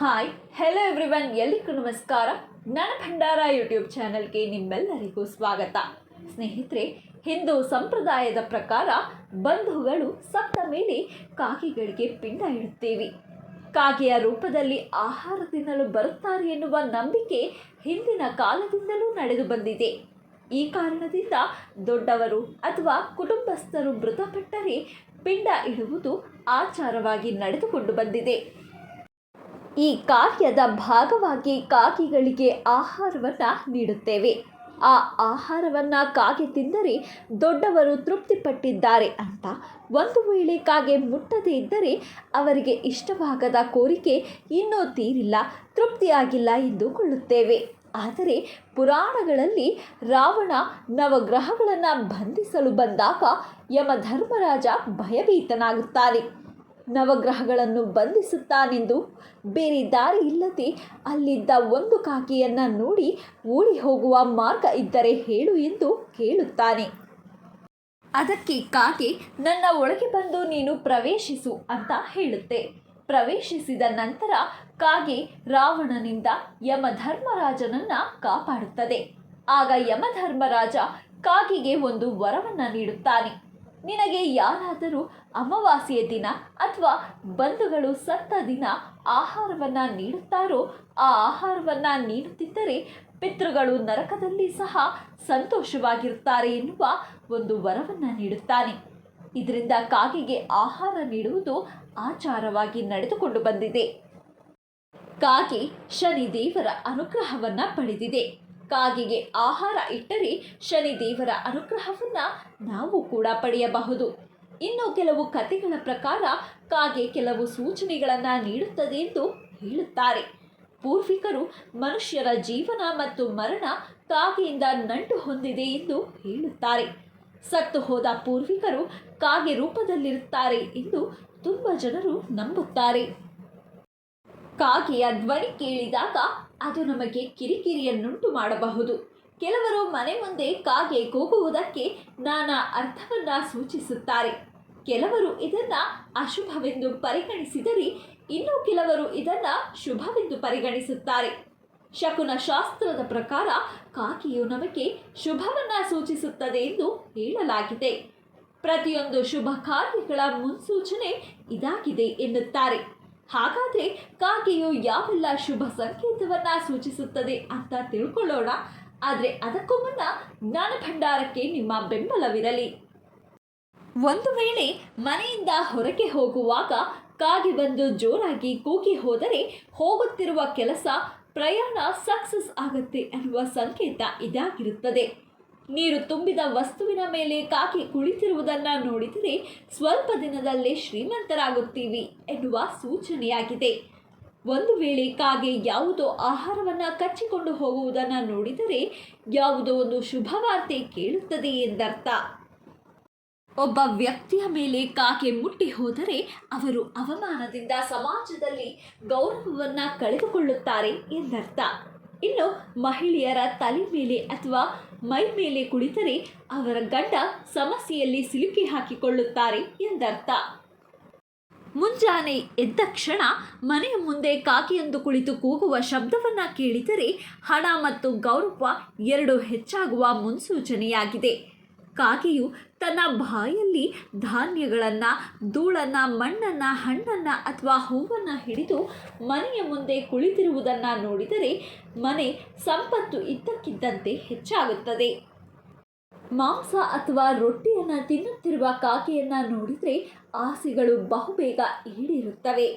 Hi hello everyone ಎಲ್ರಿಗೂ ನಮಸ್ಕಾರ. ನನ್ನ ಭಂಡಾರ ಯೂಟ್ಯೂಬ್ ಚಾನಲ್ಗೆ ನಿಮ್ಮೆಲ್ಲರಿಗೂ ಸ್ವಾಗತ. ಸ್ನೇಹಿತರೆ, ಹಿಂದೂ ಸಂಪ್ರದಾಯದ ಪ್ರಕಾರ ಬಂಧುಗಳು ಸತ್ತ ಮೇಲೆ ಕಾಗೆಗಳಿಗೆ ಪಿಂಡ ಇಡುತ್ತೇವೆ. ಕಾಗೆಯ ರೂಪದಲ್ಲಿ ಆಹಾರ ತಿನ್ನಲು ಬರುತ್ತಾರೆ ಎನ್ನುವ ನಂಬಿಕೆ ಹಿಂದಿನ ಕಾಲದಿಂದಲೂ ನಡೆದು ಬಂದಿದೆ. ಈ ಕಾರಣದಿಂದ ದೊಡ್ಡವರು ಅಥವಾ ಕುಟುಂಬಸ್ಥರು ಮೃತಪಟ್ಟರೆ ಪಿಂಡ ಇಡುವುದು ಆಚಾರವಾಗಿ ನಡೆದುಕೊಂಡು ಬಂದಿದೆ. ಈ ಕಾರ್ಯದ ಭಾಗವಾಗಿ ಕಾಗೆಗಳಿಗೆ ಆಹಾರವನ್ನು ನೀಡುತ್ತೇವೆ. ಆ ಆಹಾರವನ್ನು ಕಾಗೆ ತಿಂದರೆ ದೊಡ್ಡವರು ತೃಪ್ತಿಪಟ್ಟಿದ್ದಾರೆ ಅಂತ ಒಂದು ವೇಳೆ ಕಾಗೆ ಮುಟ್ಟದೇ ಇದ್ದರೆ ಅವರಿಗೆ ಇಷ್ಟವಾಗದ ಕೋರಿಕೆ ಇನ್ನೂ ತೀರಿಲ್ಲ, ತೃಪ್ತಿಯಾಗಿಲ್ಲ ಎಂದುಕೊಳ್ಳುತ್ತೇವೆ. ಆದರೆ ಪುರಾಣಗಳಲ್ಲಿ ರಾವಣ ನವಗ್ರಹಗಳನ್ನು ಬಂಧಿಸಲು ಬಂದಾಗ ಯಮಧರ್ಮರಾಜ ಭಯಭೀತನಾಗುತ್ತಾನೆ. ನವಗ್ರಹಗಳನ್ನು ಬಂಧಿಸುತ್ತಾನೆಂದು ಬೇರೆ ದಾರಿ ಇಲ್ಲದೆ ಅಲ್ಲಿದ್ದ ಒಂದು ಕಾಗೆಯನ್ನು ನೋಡಿ ಓಡಿ ಹೋಗುವ ಮಾರ್ಗ ಇದ್ದರೆ ಹೇಳು ಎಂದು ಕೇಳುತ್ತಾನೆ. ಅದಕ್ಕೆ ಕಾಗೆ ನನ್ನ ಒಳಗೆ ಬಂದು ನೀನು ಪ್ರವೇಶಿಸು ಅಂತ ಹೇಳುತ್ತೆ. ಪ್ರವೇಶಿಸಿದ ನಂತರ ಕಾಗೆ ರಾವಣನಿಂದ ಯಮಧರ್ಮರಾಜನನ್ನ ಕಾಪಾಡುತ್ತದೆ. ಆಗ ಯಮಧರ್ಮರಾಜ ಕಾಗೆಗೆ ಒಂದು ವರವನ್ನು ನೀಡುತ್ತಾನೆ. ನಿನಗೆ ಯಾರಾದರೂ ಅಮಾವಾಸ್ಯೆಯ ದಿನ ಅಥವಾ ಬಂಧುಗಳು ಸತ್ತ ದಿನ ಆಹಾರವನ್ನು ನೀಡುತ್ತಾರೋ, ಆ ಆಹಾರವನ್ನು ನೀಡುತ್ತಿದ್ದರೆ ಪಿತೃಗಳು ನರಕದಲ್ಲಿ ಸಹ ಸಂತೋಷವಾಗಿರುತ್ತಾರೆ ಎನ್ನುವ ಒಂದು ವರವನ್ನು ನೀಡುತ್ತಾನೆ. ಇದರಿಂದ ಕಾಗೆಗೆ ಆಹಾರ ನೀಡುವುದು ಆಚಾರವಾಗಿ ನಡೆದುಕೊಂಡು ಬಂದಿದೆ. ಕಾಗೆ ಶನಿದೇವರ ಅನುಗ್ರಹವನ್ನು ಪಡೆದಿದೆ. ಕಾಗೆಗೆ ಆಹಾರ ಇಟ್ಟರೆ ಶನಿ ದೇವರ ಅನುಗ್ರಹವನ್ನು ನಾವು ಕೂಡ ಪಡೆಯಬಹುದು. ಇನ್ನು ಕೆಲವು ಕಥೆಗಳ ಪ್ರಕಾರ ಕಾಗೆ ಕೆಲವು ಸೂಚನೆಗಳನ್ನು ನೀಡುತ್ತದೆ ಎಂದು ಹೇಳುತ್ತಾರೆ. ಪೂರ್ವಿಕರು ಮನುಷ್ಯರ ಜೀವನ ಮತ್ತು ಮರಣ ಕಾಗೆಯಿಂದ ನಂಟು ಹೊಂದಿದೆ ಎಂದು ಹೇಳುತ್ತಾರೆ. ಸತ್ತು ಹೋದ ಪೂರ್ವಿಕರು ಕಾಗೆ ರೂಪದಲ್ಲಿರುತ್ತಾರೆ ಎಂದು ತುಂಬ ಜನರು ನಂಬುತ್ತಾರೆ. ಕಾಗೆಯ ಧ್ವನಿ ಕೇಳಿದಾಗ ಅದು ನಮಗೆ ಕಿರಿಕಿರಿಯನ್ನುಂಟು ಮಾಡಬಹುದು. ಕೆಲವರು ಮನೆ ಮುಂದೆ ಕಾಗೆ ಕೂಗುವುದಕ್ಕೆ ನಾನಾ ಅರ್ಥವನ್ನು ಸೂಚಿಸುತ್ತಾರೆ. ಕೆಲವರು ಇದನ್ನು ಅಶುಭವೆಂದು ಪರಿಗಣಿಸಿದರೆ ಇನ್ನು ಕೆಲವರು ಇದನ್ನು ಶುಭವೆಂದು ಪರಿಗಣಿಸುತ್ತಾರೆ. ಶಕುನ ಶಾಸ್ತ್ರದ ಪ್ರಕಾರ ಕಾಗೆಯು ನಮಗೆ ಶುಭವನ್ನು ಸೂಚಿಸುತ್ತದೆ ಎಂದು ಹೇಳಲಾಗಿದೆ. ಪ್ರತಿಯೊಂದು ಶುಭ ಕಾರ್ಯಗಳ ಮುನ್ಸೂಚನೆ ಇದಾಗಿದೆ ಎನ್ನುತ್ತಾರೆ. ಹಾಗಾದರೆ ಕಾಗೆಯು ಯಾವೆಲ್ಲ ಶುಭ ಸಂಕೇತವನ್ನ ಸೂಚಿಸುತ್ತದೆ ಅಂತ ತಿಳ್ಕೊಳ್ಳೋಣ. ಆದರೆ ಅದಕ್ಕೂ ಮುನ್ನ ಜ್ಞಾನ ಭಂಡಾರಕ್ಕೆ ನಿಮ್ಮ ಬೆಂಬಲವಿರಲಿ. ಒಂದು ವೇಳೆ ಮನೆಯಿಂದ ಹೊರಗೆ ಹೋಗುವಾಗ ಕಾಗೆ ಬಂದು ಜೋರಾಗಿ ಕೂಗಿ ಹೋದರೆ ಹೋಗುತ್ತಿರುವ ಕೆಲಸ ಪ್ರಯಾಣ ಸಕ್ಸಸ್ ಆಗುತ್ತೆ ಅನ್ನುವ ಸಂಕೇತ ಇದಾಗಿರುತ್ತದೆ. ನೀರು ತುಂಬಿದ ವಸ್ತುವಿನ ಮೇಲೆ ಕಾಕಿ ಕುಳಿತಿರುವುದನ್ನು ನೋಡಿದರೆ ಸ್ವಲ್ಪ ದಿನದಲ್ಲೇ ಶ್ರೀಮಂತರಾಗುತ್ತೀವಿ ಎನ್ನುವ ಸೂಚನೆಯಾಗಿದೆ. ಒಂದು ವೇಳೆ ಕಾಗೆ ಯಾವುದೋ ಆಹಾರವನ್ನು ಕಚ್ಚಿಕೊಂಡು ಹೋಗುವುದನ್ನು ನೋಡಿದರೆ ಯಾವುದೋ ಒಂದು ಶುಭವಾರ್ತೆ ಕೇಳುತ್ತದೆ ಎಂದರ್ಥ. ಒಬ್ಬ ವ್ಯಕ್ತಿಯ ಮೇಲೆ ಕಾಗೆ ಮುಟ್ಟಿ ಹೋದರೆ ಅವರು ಅವಮಾನದಿಂದ ಸಮಾಜದಲ್ಲಿ ಗೌರವವನ್ನು ಕಳೆದುಕೊಳ್ಳುತ್ತಾರೆ ಎಂದರ್ಥ. ಇನ್ನು ಮಹಿಳೆಯರ ತಲೆ ಮೇಲೆ ಅಥವಾ ಮೈ ಮೇಲೆ ಕುಳಿತರೆ ಅವರ ಗಂಡ ಸಮಸ್ಯೆಯಲ್ಲಿ ಸಿಲುಕಿ ಹಾಕಿಕೊಳ್ಳುತ್ತಾರೆ ಎಂದರ್ಥ. ಮುಂಜಾನೆ ಎದ್ದ ಕ್ಷಣ ಮನೆಯ ಮುಂದೆ ಕಾಕಿಯೊಂದು ಕುಳಿತು ಕೂಗುವ ಶಬ್ದವನ್ನು ಕೇಳಿದರೆ ಹಣ ಮತ್ತು ಗೌರವ ಎರಡು ಹೆಚ್ಚಾಗುವ ಮುನ್ಸೂಚನೆಯಾಗಿದೆ. ಕಾಗೆಯು ತನ್ನ ಬಾಯಲ್ಲಿ ಧಾನ್ಯಗಳನ್ನು, ಧೂಳನ್ನು, ಮಣ್ಣನ್ನು, ಹಣ್ಣನ್ನು ಅಥವಾ ಹೂವನ್ನು ಹಿಡಿದು ಮನೆಯ ಮುಂದೆ ಕುಳಿತಿರುವುದನ್ನು ನೋಡಿದರೆ ಮನೆ ಸಂಪತ್ತು ಇದ್ದಕ್ಕಿದ್ದಂತೆ ಹೆಚ್ಚಾಗುತ್ತದೆ. ಮಾಂಸ ಅಥವಾ ರೊಟ್ಟಿಯನ್ನು ತಿನ್ನುತ್ತಿರುವ ಕಾಗೆಯನ್ನು ನೋಡಿದರೆ ಆಸೆಗಳು ಬಹುಬೇಗ ಈಡೇರುತ್ತವೆ.